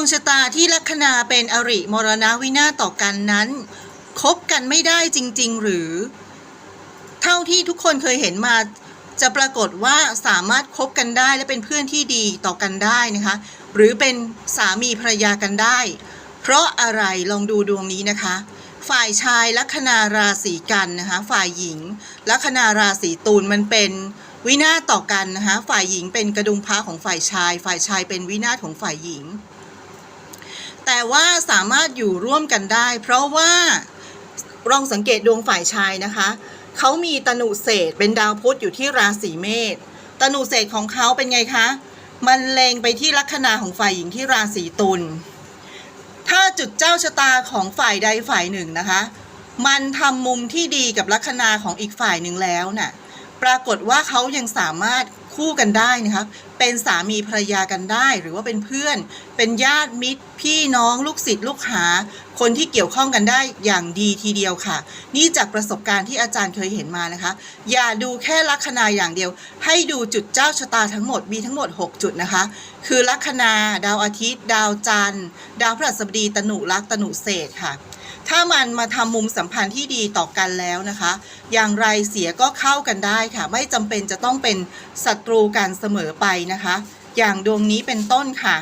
วงชะตาที่ลัคนาเป็นอริมรณวินาต่อกันนั้นคบกันไม่ได้จริง ๆ หรือ เท่าที่ทุกคนเคยเห็นมาจะปรากฏว่าสามารถคบกันได้และเป็นเพื่อนที่ดีต่อกันได้นะคะ หรือเป็นสามีภรรยากันได้ เพราะอะไรลองดูดวงนี้นะคะ ฝ่ายชายลัคนาราศีกันนะคะ ฝ่ายหญิงลัคนาราศีตุลมันเป็นวินาศต่อกันนะคะ ฝ่ายหญิงเป็นกระดุมพระของฝ่ายชาย ฝ่ายชายเป็นวินาศของฝ่ายหญิง แต่ว่าสามารถอยู่ร่วมกันได้ เพราะว่าลองสังเกตดวงฝ่ายชายนะคะ เขามีตนุเศษเป็นดาวพุธอยู่ที่ราศีเมษตนุเศษของเขาเป็นไงคะ มันเล็งไปที่ลัคนาของฝ่ายหญิงที่ราศีตุล ถ้าจุดเจ้าชะตาของฝ่ายใดฝ่ายหนึ่งนะคะ มันทำมุมที่ดีกับลัคนาของอีกฝ่ายหนึ่งแล้วน่ะ ปรากฏว่าเขายังสามารถ คู่กันได้นะคะเป็นสามีภรรยากันได้ หรือว่าเป็นเพื่อน เป็นญาติมิตร พี่น้องลูกศิษย์ลูกหา คนที่เกี่ยวข้องกันได้อย่างดีทีเดียวค่ะ นี่จากประสบการณ์ที่อาจารย์เคยเห็นมานะคะ อย่าดูแค่ลัคนาอย่างเดียว ให้ดูจุดเจ้าชะตาทั้งหมดมีทั้งหมด 6 จุดนะคะ คือลัคนา ดาวอาทิตย์ ดาวจันทร์ ดาวพฤหัสบดีตนุรักษ์ตนุเศษค่ะ ถ้ามันมาทำมุมสัมพันธ์ที่ดีต่อกันแล้วนะคะ อย่างไรเสียก็เข้ากันได้ค่ะ ไม่จำเป็นจะต้องเป็นศัตรูกันเสมอไปนะคะ อย่างดวงนี้เป็นต้นค่ะ